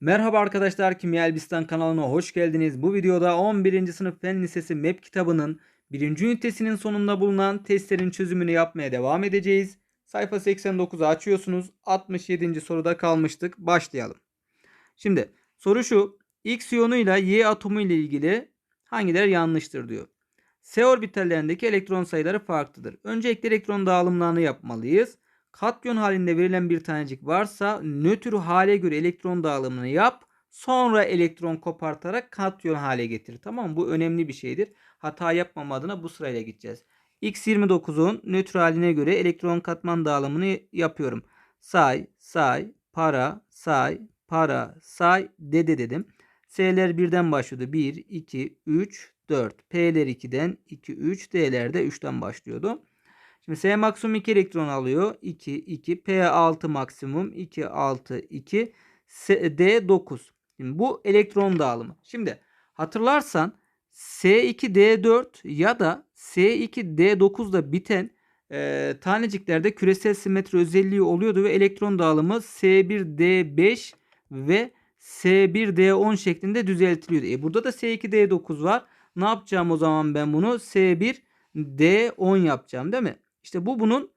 Merhaba arkadaşlar Kimya Elbistan kanalına hoş geldiniz. Bu videoda 11. sınıf Fen Lisesi MEP kitabının 1. ünitesinin sonunda bulunan testlerin çözümünü yapmaya devam edeceğiz. Sayfa 89'u açıyorsunuz. 67. soruda kalmıştık. Başlayalım. Şimdi soru şu. X iyonuyla Y atomu ile ilgili hangileri yanlıştır diyor. S orbitallerindeki elektron sayıları farklıdır. Öncelikle elektron dağılımlarını yapmalıyız. Katyon halinde verilen bir tanecik varsa nötr hale göre elektron dağılımını yap. Sonra elektron kopartarak katyon hale getir. Tamam mı? Bu önemli bir şeydir. Hata yapmama adına bu sırayla gideceğiz. X29'un nötr haline göre elektron katman dağılımını yapıyorum. Say, say, para, say, para, say, dede dedim. S'ler birden başlıyordu. 1, 2, 3, 4. P'ler 2'den 2, 3. D'ler de 3'ten başlıyordu. Şimdi S maksimum 2 elektron alıyor. 2, 2. P 6 maksimum. 2, 6, 2. S, D 9. Şimdi bu elektron dağılımı. Şimdi hatırlarsan S2, D4 ya da S2, D9'da biten e, taneciklerde küresel simetri özelliği oluyordu ve elektron dağılımı S1, D5 ve S1, D10 şeklinde düzeltiliyordu. E burada da S2, D9 var. Ne yapacağım o zaman ben bunu? S1, D10 yapacağım değil mi? İşte bu bunun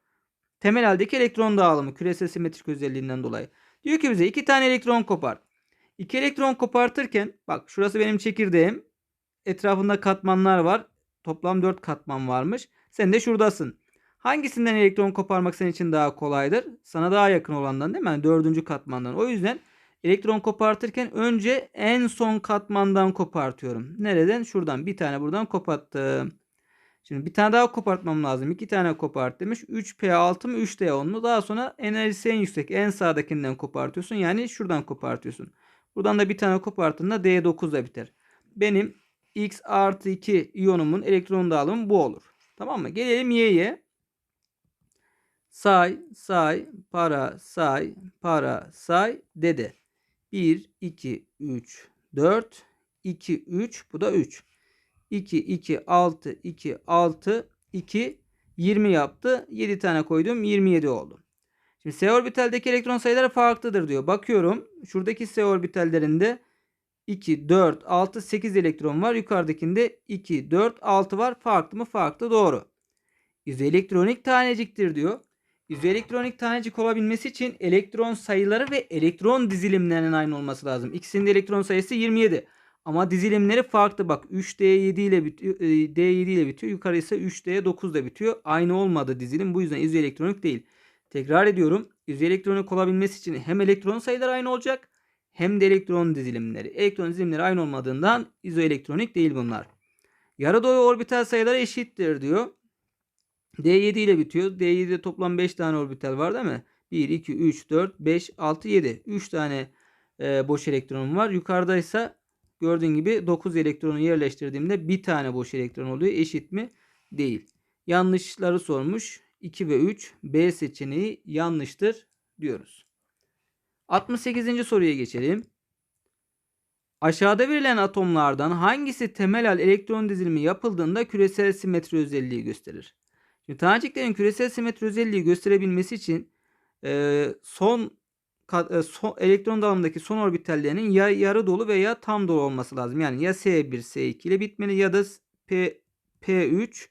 temel haldeki elektron dağılımı küresel simetrik özelliğinden dolayı. Diyor ki bize iki tane elektron kopar. İki elektron kopartırken bak şurası benim çekirdeğim. Etrafında katmanlar var. Toplam 4 katman varmış. Sen de şuradasın. Hangisinden elektron koparmak senin için daha kolaydır? Sana daha yakın olandan değil mi? Yani dördüncü katmandan. O yüzden elektron kopartırken önce en son katmandan kopartıyorum. Nereden? Şuradan. Bir tane buradan koparttım. Şimdi bir tane daha kopartmam lazım. İki tane kopart demiş. 3P6 mı 3D10 mu? Daha sonra enerjisi en yüksek en sağdakinden kopartıyorsun. Yani şuradan kopartıyorsun. Buradan da bir tane koparttığında D9'da biter. Benim X artı 2 iyonumun elektron dağılımı bu olur. Tamam mı? Gelelim Y'ye. Say, say, para, say, para, say, dede. 1, 2, 3, 4, 2, 3. Bu da 3. 2, 2, 6, 2, 6, 2, 20 yaptı. 7 tane koydum. 27 oldu. Şimdi S orbitaldeki elektron sayıları farklıdır diyor. Bakıyorum. Şuradaki S orbitallerinde 2, 4, 6, 8 elektron var. Yukarıdakinde 2, 4, 6 var. Farklı mı? Farklı. Doğru. İzoelektronik taneciktir diyor. İzoelektronik tanecik olabilmesi için elektron sayıları ve elektron dizilimlerinin aynı olması lazım. İkisinin de elektron sayısı 27. Ama dizilimleri farklı. Bak 3D7 ile bitiyor, D7 ile bitiyor. Yukarı ise 3D9 ile bitiyor. Aynı olmadı dizilim. Bu yüzden izoelektronik değil. Tekrar ediyorum. İzoelektronik olabilmesi için hem elektron sayıları aynı olacak hem de elektron dizilimleri. Elektron dizilimleri aynı olmadığından izoelektronik değil bunlar. Yarı dolu orbital sayıları eşittir diyor. D7 ile bitiyor. D7'de toplam 5 tane orbital var değil mi? 1, 2, 3, 4, 5, 6, 7. 3 tane e, boş elektronum var. Yukarıda ise gördüğün gibi 9 elektronu yerleştirdiğimde bir tane boş elektron oluyor. Eşit mi? Değil. Yanlışları sormuş. 2 ve 3 B seçeneği yanlıştır diyoruz. 68. soruya geçelim. Aşağıda verilen atomlardan hangisi temel hal elektron dizilimi yapıldığında küresel simetri özelliği gösterir? Şimdi taneciklerin küresel simetri özelliği gösterebilmesi için e, son elektron dağılımındaki son orbitallerinin ya yarı dolu veya tam dolu olması lazım. Yani ya S1, S2 ile bitmeli ya da P, P3,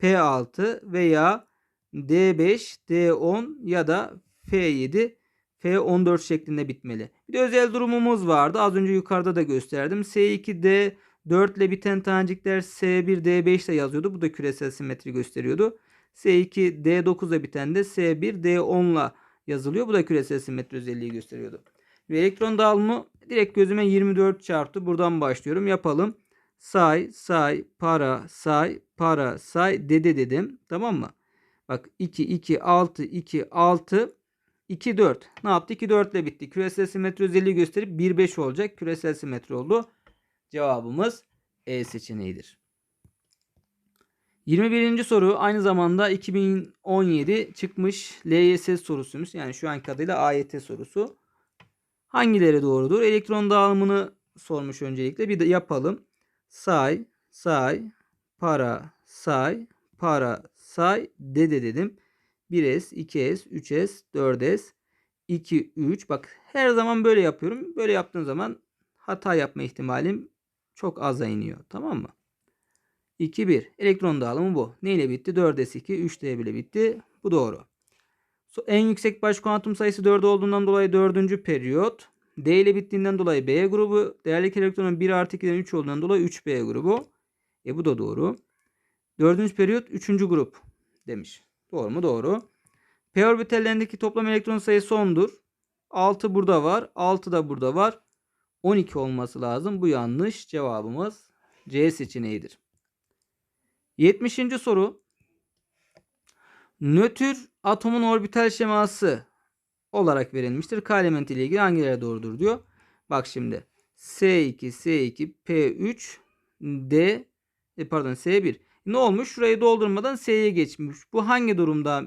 P6 veya D5, D10 ya da F7, F14 şeklinde bitmeli. Bir de özel durumumuz vardı. Az önce yukarıda da gösterdim. S2, D 4 ile biten tanecikler S1, D5 ile yazıyordu. Bu da küresel simetri gösteriyordu. S2, D9 ile biten de S1, D10 ile yazılıyor. Bu da küresel simetri özelliği gösteriyordu. Ve elektron dağılımı direkt gözüme 24 çarptı. Buradan başlıyorum. Yapalım. Say, say, para, say, para, say, dede dedim. Tamam mı? Bak 2, 2, 6, 2, 6, 2, 4. Ne yaptı? 2, 4 ile bitti. Küresel simetri özelliği gösterip 1, 5 olacak. Küresel simetri oldu. Cevabımız E seçeneğidir. 21. soru aynı zamanda 2017 çıkmış LYS sorusuymuş. Yani şu anki adıyla AYT sorusu. Hangileri doğrudur? Elektron dağılımını sormuş öncelikle. Bir de yapalım. Say, say, para, say, para, say, dede dedim. 1S, 2S, 3S, 4S, 2, 3. Bak her zaman böyle yapıyorum. Böyle yaptığın zaman hata yapma ihtimalim çok aza iniyor. Tamam mı? 2, 1. Elektron dağılımı bu. Ne ile bitti? 4s2, 3d bile bitti. Bu doğru. En yüksek baş kuantum sayısı 4 olduğundan dolayı 4. periyot. D ile bittiğinden dolayı B grubu. Değerlik elektronun 1 artı 2'den 3 olduğundan dolayı 3B grubu. E bu da doğru. 4. periyot 3. grup demiş. Doğru mu? Doğru. P orbitallerindeki toplam elektron sayısı 10'dur. 6 burada var. 6 da burada var. 12 olması lazım. Bu yanlış. Cevabımız C seçeneğidir. 70. soru. Nötr atomun orbital şeması olarak verilmiştir. K elementi ile ilgili hangileri doğrudur diyor. Bak şimdi. S2, S2, P3, D, e pardon S1. Ne olmuş? Şurayı doldurmadan S'ye geçmiş. Bu hangi durumda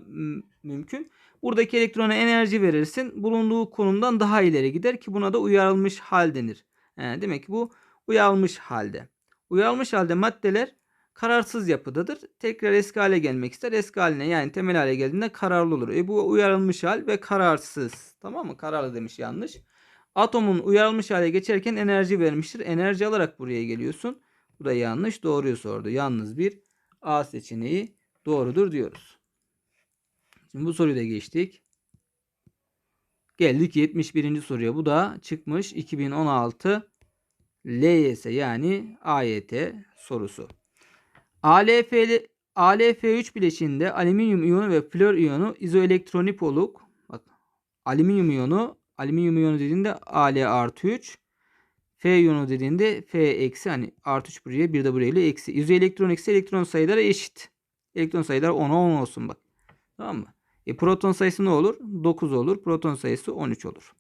mümkün? Buradaki elektrona enerji verirsin. Bulunduğu konumdan daha ileri gider ki buna da uyarılmış hal denir. He, demek ki bu uyarılmış halde. Uyarılmış halde maddeler kararsız yapıdadır. Tekrar eski hale gelmek ister. Eski haline yani temel hale geldiğinde kararlı olur. E bu uyarılmış hal ve kararsız. Tamam mı? Kararlı demiş yanlış. Atomun uyarılmış hale geçerken enerji vermiştir. Enerji alarak buraya geliyorsun. Bu da yanlış. Doğruyu sordu. Yalnız bir A seçeneği doğrudur diyoruz. Şimdi bu soruyu da geçtik. Geldik 71. soruya. Bu da çıkmış 2016 LYS yani AYT sorusu. ALF ALF3 bileşiğinde alüminyum iyonu ve flor iyonu izoelektronik oluk. Bak alüminyum iyonu alüminyum iyonu dediğinde Al artı 3 F iyonu dediğinde F eksi hani artı 3 buraya bir de buraya ile eksi. İzoelektron eksi elektron sayıları eşit. Elektron sayıları 10'a 10 olsun bak. Tamam mı? E, proton sayısı ne olur? 9 olur. Proton sayısı 13 olur.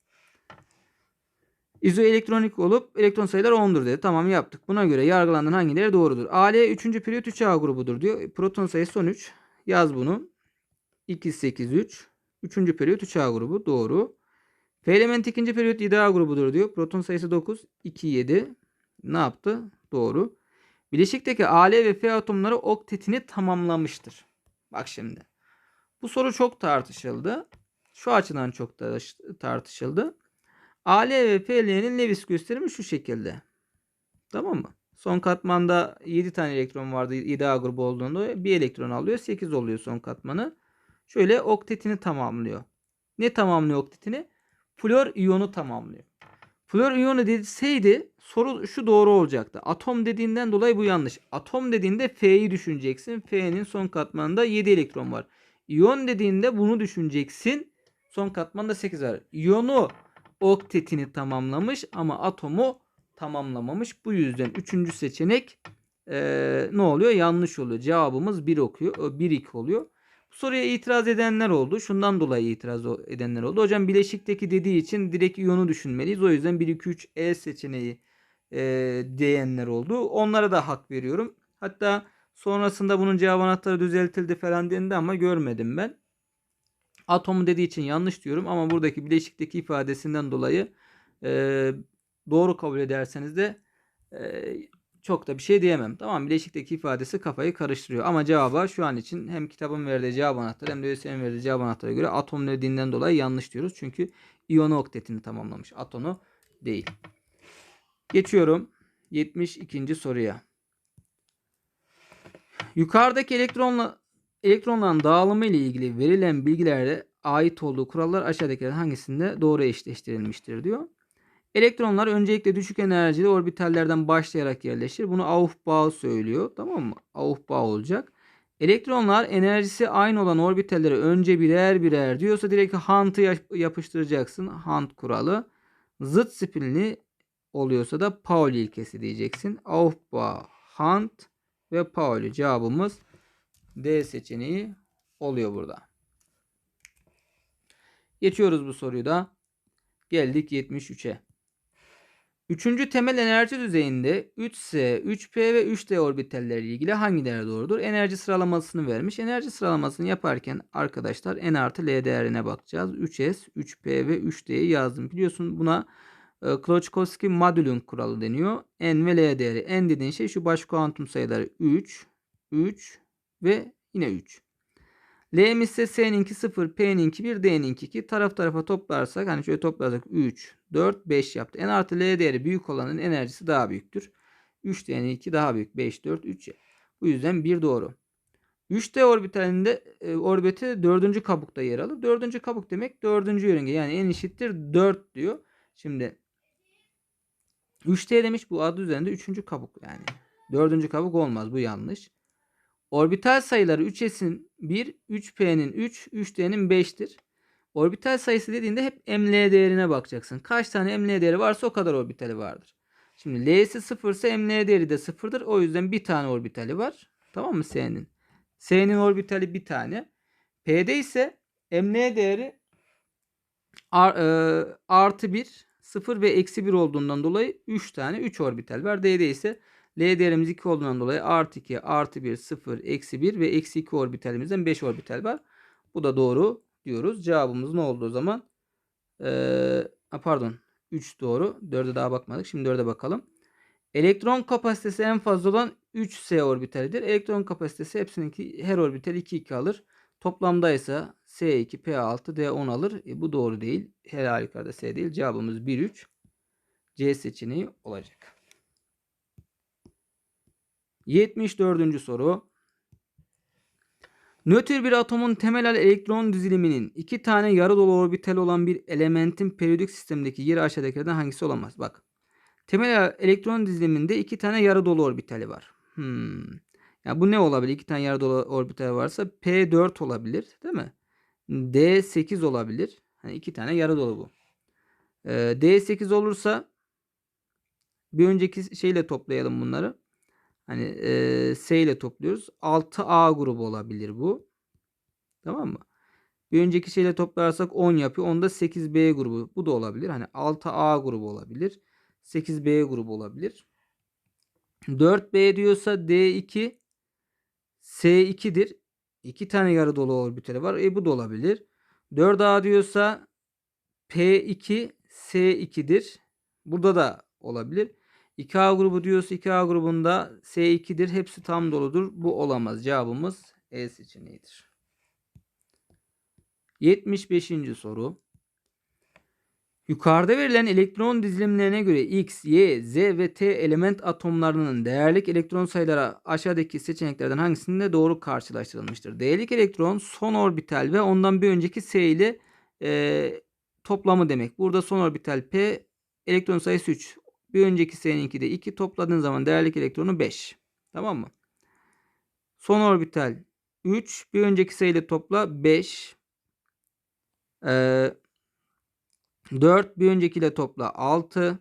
İzoelektronik olup elektron sayıları 10'dur dedi. Tamam yaptık. Buna göre yargılanan hangileri doğrudur? AL 3. periyot 3A grubudur diyor. Proton sayısı 13. Yaz bunu. 2, 8, 3. 3. periyot 3A grubu. Doğru. Element 2. periyot 7A grubudur diyor. Proton sayısı 9. 2, 7. Ne yaptı? Doğru. Bileşikteki AL ve F atomları oktetini tamamlamıştır. Bak şimdi. Bu soru çok tartışıldı. Şu açıdan çok tartış- tartışıldı. AL ve FL'nin Lewis gösterimi şu şekilde. Tamam mı? Son katmanda 7 tane elektron vardı 7A grubu olduğunda bir elektron alıyor 8 oluyor son katmanı. Şöyle oktetini tamamlıyor. Ne tamamlıyor oktetini? Flor iyonu tamamlıyor. Flor iyonu deseydi soru şu doğru olacaktı. Atom dediğinden dolayı bu yanlış. Atom dediğinde F'yi düşüneceksin. F'nin son katmanında 7 elektron var. İyon dediğinde bunu düşüneceksin. Son katmanda 8 var. İyonu oktetini tamamlamış ama atomu tamamlamamış. Bu yüzden üçüncü seçenek eee, ne oluyor? Yanlış oluyor. Cevabımız 1 okuyor. 1 2 oluyor. Bu soruya itiraz edenler oldu. Şundan dolayı itiraz edenler oldu. Hocam bileşikteki dediği için direkt iyonu düşünmeliyiz. O yüzden 1 2 3 E seçeneği eee, diyenler oldu. Onlara da hak veriyorum. Hatta sonrasında bunun cevap anahtarı düzeltildi falan dendi ama görmedim ben. Atomu dediği için yanlış diyorum ama buradaki bileşikteki ifadesinden dolayı eee, doğru kabul ederseniz de eee, çok da bir şey diyemem. Tamam bileşikteki ifadesi kafayı karıştırıyor. Ama cevaba şu an için hem kitabın verdiği cevap anahtarı hem de ÖSYM'in verdiği cevap anahtarına göre atom dediğinden dolayı yanlış diyoruz. Çünkü iyonu oktetini tamamlamış. Atonu değil. Geçiyorum 72. soruya. Yukarıdaki elektronla elektronların dağılımı ile ilgili verilen bilgilere ait olduğu kurallar aşağıdakilerden hangisinde doğru eşleştirilmiştir diyor. Elektronlar öncelikle düşük enerjili orbitallerden başlayarak yerleşir. Bunu Aufbau söylüyor. Tamam mı? Aufbau olacak. Elektronlar enerjisi aynı olan orbitallere önce birer birer diyorsa direkt Hunt'ı yap- yapıştıracaksın. Hunt kuralı. Zıt spinli oluyorsa da Pauli ilkesi diyeceksin. Aufbau, Hunt ve Pauli cevabımız D seçeneği oluyor burada. Geçiyoruz bu soruyu da. Geldik 73'e. Üçüncü temel enerji düzeyinde 3S, 3P ve 3D orbitaller ile ilgili hangileri doğrudur? Enerji sıralamasını vermiş. Enerji sıralamasını yaparken arkadaşlar N artı L değerine bakacağız. 3S, 3P ve 3D'yi yazdım. Biliyorsun buna e, Klochkowski-Madulin kuralı deniyor. N ve L değeri. N dediğin şey şu baş kuantum sayıları 3, 3 ve yine 3. L'miz ise S'ninki 0, P'ninki 1, D'ninki 2. Taraf tarafa toplarsak hani şöyle toplarsak 3, 4, 5 yaptı. N artı L değeri büyük olanın enerjisi daha büyüktür. 3 D'nin 2 daha büyük. 5, 4, 3. Bu yüzden 1 doğru. 3D orbitalinde e, orbiti 4. kabukta yer alır. 4. kabuk demek 4. yörünge. Yani n eşittir 4 diyor. Şimdi 3D demiş bu adı üzerinde 3. kabuk yani. 4. kabuk olmaz bu yanlış. Orbital sayıları 3s'in 1, 3p'nin 3, 3d'nin 5'tir. Orbital sayısı dediğinde hep ml değerine bakacaksın. Kaç tane ml değeri varsa o kadar orbitali vardır. Şimdi l'si 0 ise ml değeri de 0'dır. O yüzden bir tane orbitali var. Tamam mı s'nin? S'nin orbitali bir tane. P'de ise ml değeri e, artı 1, 0 ve eksi 1 olduğundan dolayı 3 tane 3 orbital var. D'de ise L değerimiz 2 olduğundan dolayı artı 2, artı 1, 0, eksi 1 ve eksi 2 orbitalimizden 5 orbital var. Bu da doğru diyoruz. Cevabımız ne oldu o zaman? Ee, pardon. 3 doğru. 4'e daha bakmadık. Şimdi 4'e bakalım. Elektron kapasitesi en fazla olan 3s orbitalidir. Elektron kapasitesi hepsininki her orbital 2 2 alır. Toplamda ise S2, P6, D10 alır. E, bu doğru değil. Her halükarda S değil. Cevabımız 1 3. C seçeneği olacak. 74. soru. Nötr bir atomun temel elektron diziliminin iki tane yarı dolu orbital olan bir elementin periyodik sistemdeki yeri aşağıdakilerden hangisi olamaz? Bak. Temel elektron diziliminde iki tane yarı dolu orbitali var. Hmm. Ya bu ne olabilir? İki tane yarı dolu orbital varsa P4 olabilir, değil mi? D8 olabilir. Hani iki tane yarı dolu bu. Ee, D8 olursa bir önceki şeyle toplayalım bunları. Hani e, S ile topluyoruz. 6A grubu olabilir bu. Tamam mı? Bir önceki şeyle toplarsak 10 yapıyor. Onda 8B grubu. Bu da olabilir. Hani 6A grubu olabilir. 8B grubu olabilir. 4B diyorsa D2 S2'dir. İki tane yarı dolu orbitali var. E bu da olabilir. 4A diyorsa P2 S2'dir. Burada da olabilir. 2A grubu diyorsa 2A grubunda S2'dir. Hepsi tam doludur. Bu olamaz. Cevabımız E seçeneğidir. 75. soru. Yukarıda verilen elektron dizilimlerine göre X, Y, Z ve T element atomlarının değerlik elektron sayıları aşağıdaki seçeneklerden hangisinde doğru karşılaştırılmıştır? Değerlik elektron son orbital ve ondan bir önceki S ile e, toplamı demek. Burada son orbital P elektron sayısı 3. Bir önceki S'ninki de 2 topladığın zaman değerlik elektronu 5. Tamam mı? Son orbital 3. Bir önceki sayıyla topla 5. Ee, 4 bir öncekiyle topla 6.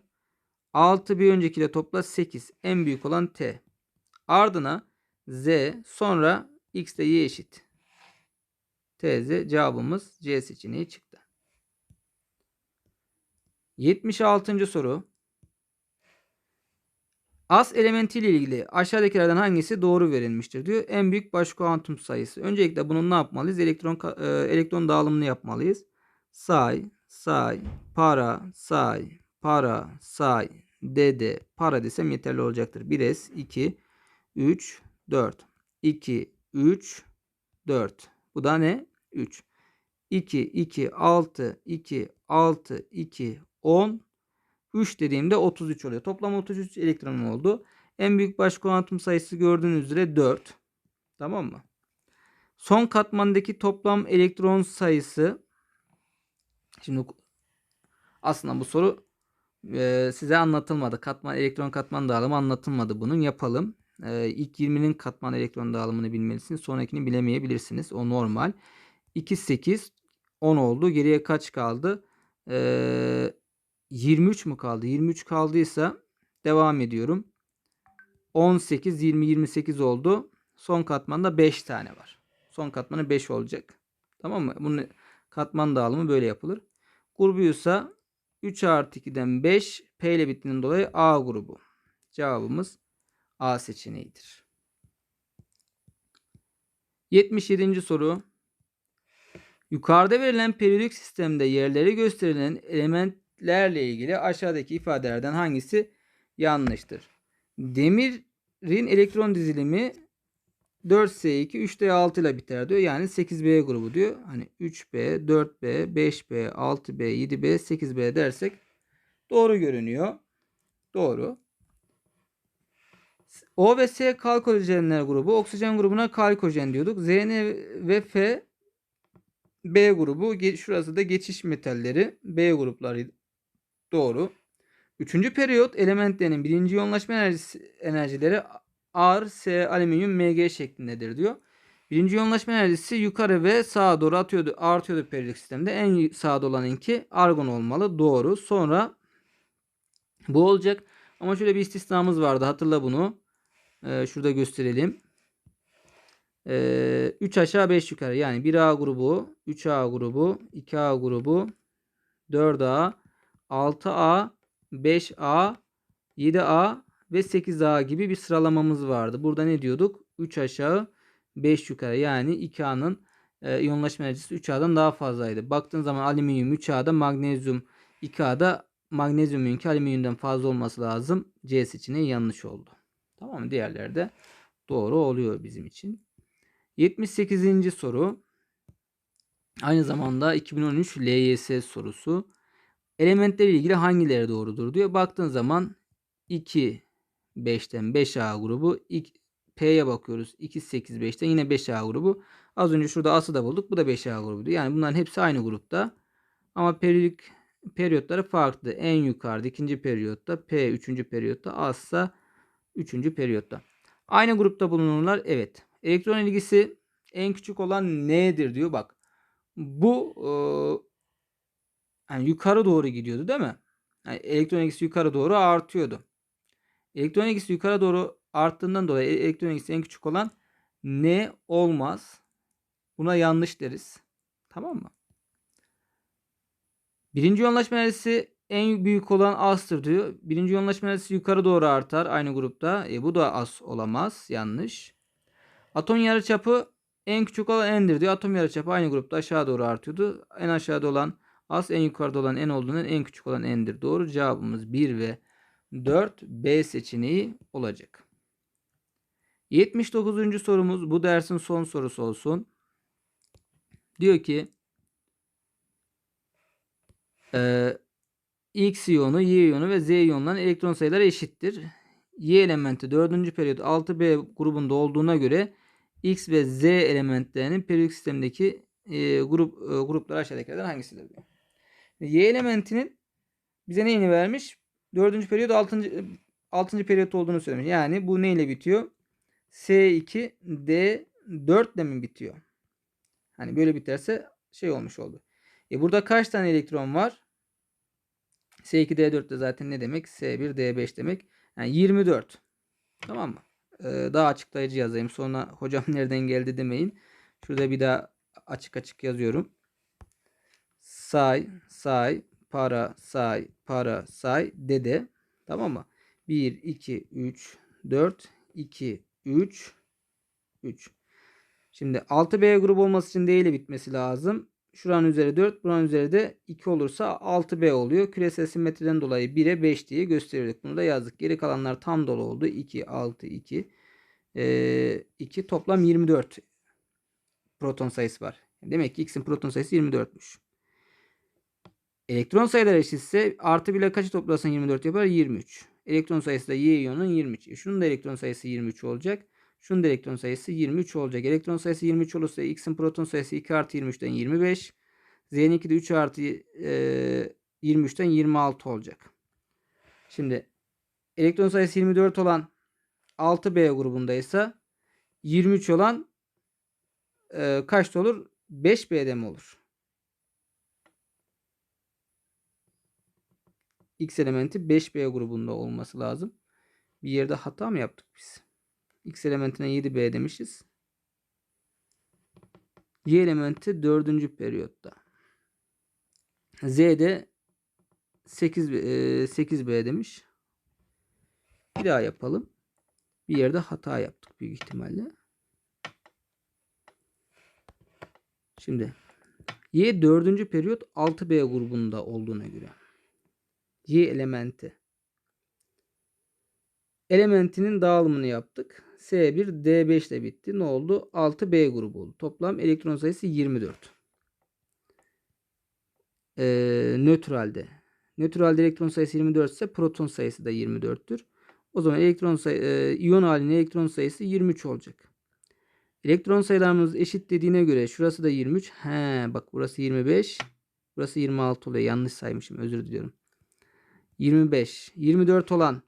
6 bir öncekiyle topla 8. En büyük olan T. Ardına Z sonra X de Y eşit. TZ cevabımız C seçeneği çıktı. 76. soru. As elementi ile ilgili aşağıdakilerden hangisi doğru verilmiştir diyor. En büyük baş kuantum sayısı. Öncelikle bunun ne yapmalıyız? Elektron e, elektron dağılımını yapmalıyız. Say, say, para, say, para, say, dede, para desem yeterli olacaktır. 1s, 2, 3, 4. 2, 3, 4. Bu da ne? 3. 2, 2, 6, 2, 6, 2, 10, 3 dediğimde 33 oluyor. Toplam 33 elektronum oldu. En büyük baş kuantum sayısı gördüğünüz üzere 4. Tamam mı? Son katmandaki toplam elektron sayısı şimdi aslında bu soru e, size anlatılmadı. Katman elektron katman dağılımı anlatılmadı bunun. Yapalım. E, ilk 20'nin katman elektron dağılımını bilmelisiniz. Sonrakini bilemeyebilirsiniz. O normal. 2 8 10 oldu. Geriye kaç kaldı? Eee 23 mu kaldı? 23 kaldıysa devam ediyorum. 18, 20, 28 oldu. Son katmanda 5 tane var. Son katmanı 5 olacak. Tamam mı? Bunun katman dağılımı böyle yapılır. Grubuysa 3 artı 2'den 5 P ile bittiğinden dolayı A grubu. Cevabımız A seçeneğidir. 77. soru. Yukarıda verilen periyodik sistemde yerleri gösterilen element lerle ilgili aşağıdaki ifadelerden hangisi yanlıştır? Demirin elektron dizilimi 4S2 3D6 ile biter diyor. Yani 8B grubu diyor. Hani 3B, 4B, 5B, 6B, 7B, 8B dersek doğru görünüyor. Doğru. O ve S kalkolijenler grubu. Oksijen grubuna kalkojen diyorduk. ZN ve F B grubu. Şurası da geçiş metalleri. B grupları. Doğru. Üçüncü periyot elementlerinin birinci yoğunlaşma enerjisi, enerjileri R, S, alüminyum, Mg şeklindedir diyor. Birinci yoğunlaşma enerjisi yukarı ve sağa doğru atıyordu, artıyordu periyodik sistemde. En sağda olanınki argon olmalı. Doğru. Sonra bu olacak. Ama şöyle bir istisnamız vardı. Hatırla bunu. Ee, şurada gösterelim. Ee, 3 aşağı 5 yukarı. Yani 1A grubu, 3A grubu, 2A grubu, 4A, 6A, 5A, 7A ve 8A gibi bir sıralamamız vardı. Burada ne diyorduk? 3 aşağı 5 yukarı. Yani 2A'nın e, iyonlaşma enerjisi 3A'dan daha fazlaydı. Baktığın zaman alüminyum 3A'da, magnezyum 2A'da magnezyumunki alüminyumdan fazla olması lazım. C seçeneği yanlış oldu. Tamam mı? Diğerleri doğru oluyor bizim için. 78. soru. Aynı zamanda 2013 LYS sorusu. Elementlerle ilgili hangileri doğrudur diyor. Baktığın zaman 2 5'ten 5A grubu P'ye bakıyoruz. 2 8 5'ten yine 5A grubu. Az önce şurada As'ı da bulduk. Bu da 5A grubuydu. Yani bunların hepsi aynı grupta. Ama periyodik periyotları farklı. En yukarıda ikinci periyotta, P üçüncü periyotta, As'sa üçüncü periyotta. Aynı grupta bulunurlar. Evet. Elektron ilgisi en küçük olan N'dir diyor. Bak. Bu e, yani yukarı doğru gidiyordu değil mi? Yani elektron ilgisi yukarı doğru artıyordu. Elektron ilgisi yukarı doğru arttığından dolayı elektron ilgisi en küçük olan N olmaz. Buna yanlış deriz. Tamam mı? Birinci yoğunlaşma enerjisi en büyük olan A'stır diyor. Birinci yoğunlaşma enerjisi yukarı doğru artar aynı grupta. E, bu da az olamaz. Yanlış. Atom yarıçapı en küçük olan N'dir diyor. Atom yarıçapı aynı grupta aşağı doğru artıyordu. En aşağıda olan az en yukarıda olan N olduğundan en küçük olan N'dir. Doğru cevabımız 1 ve 4 B seçeneği olacak. 79. sorumuz bu dersin son sorusu olsun. Diyor ki e, X iyonu, Y iyonu ve Z iyonlarının elektron sayıları eşittir. Y elementi 4. periyot 6B grubunda olduğuna göre X ve Z elementlerinin periyodik sistemdeki e, grup e, grupları aşağıdakilerden hangisidir diyor. Y elementinin bize neyini vermiş? 4. periyot 6. 6. periyot olduğunu söylemiş. Yani bu neyle bitiyor? S2 D4 ile mi bitiyor? Hani böyle biterse şey olmuş oldu. E burada kaç tane elektron var? S2 D4 de zaten ne demek? S1 D5 demek. Yani 24. Tamam mı? Ee, daha açıklayıcı yazayım. Sonra hocam nereden geldi demeyin. Şurada bir daha açık açık yazıyorum. Say, say, para, say, para, say, dede. Tamam mı? 1, 2, 3, 4, 2, 3, 3. Şimdi 6B grubu olması için D ile bitmesi lazım. Şuranın üzeri 4, buranın üzeri de 2 olursa 6B oluyor. Küresel simetriden dolayı 1'e 5 diye gösterirdik. Bunu da yazdık. Geri kalanlar tam dolu oldu. 2, 6, 2. Ee, 2 toplam 24 proton sayısı var. Demek ki X'in proton sayısı 24'müş. Elektron sayıları eşitse artı bile kaçı toplasan 24 yapar? 23. Elektron sayısı da Y iyonun 23. E şunun da elektron sayısı 23 olacak. Şunun da elektron sayısı 23 olacak. Elektron sayısı 23 olursa X'in proton sayısı 2 artı 23'ten 25. Z'ninki de 3 artı e, 23'ten 26 olacak. Şimdi elektron sayısı 24 olan 6B grubundaysa 23 olan e, kaçta olur? 5B'de mi olur? X elementi 5B grubunda olması lazım. Bir yerde hata mı yaptık biz? X elementine 7B demişiz. Y elementi 4. periyotta. Z'de 8, 8B demiş. Bir daha yapalım. Bir yerde hata yaptık büyük ihtimalle. Şimdi Y 4. periyot 6B grubunda olduğuna göre. Y elementi. Elementinin dağılımını yaptık. S1 D5 ile bitti. Ne oldu? 6B grubu oldu. Toplam elektron sayısı 24. Ee, nötralde. Nötralde elektron sayısı 24 ise proton sayısı da 24'tür. O zaman elektron sayı, e, iyon halinin elektron sayısı 23 olacak. Elektron sayılarımız eşit dediğine göre şurası da 23. He bak burası 25. Burası 26 oluyor. Yanlış saymışım. Özür diliyorum. 25. 24 olan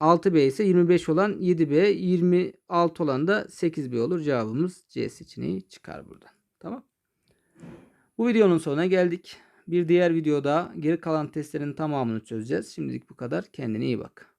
6B ise 25 olan 7B, 26 olan da 8B olur. Cevabımız C seçeneği çıkar buradan. Tamam. Bu videonun sonuna geldik. Bir diğer videoda geri kalan testlerin tamamını çözeceğiz. Şimdilik bu kadar. Kendine iyi bak.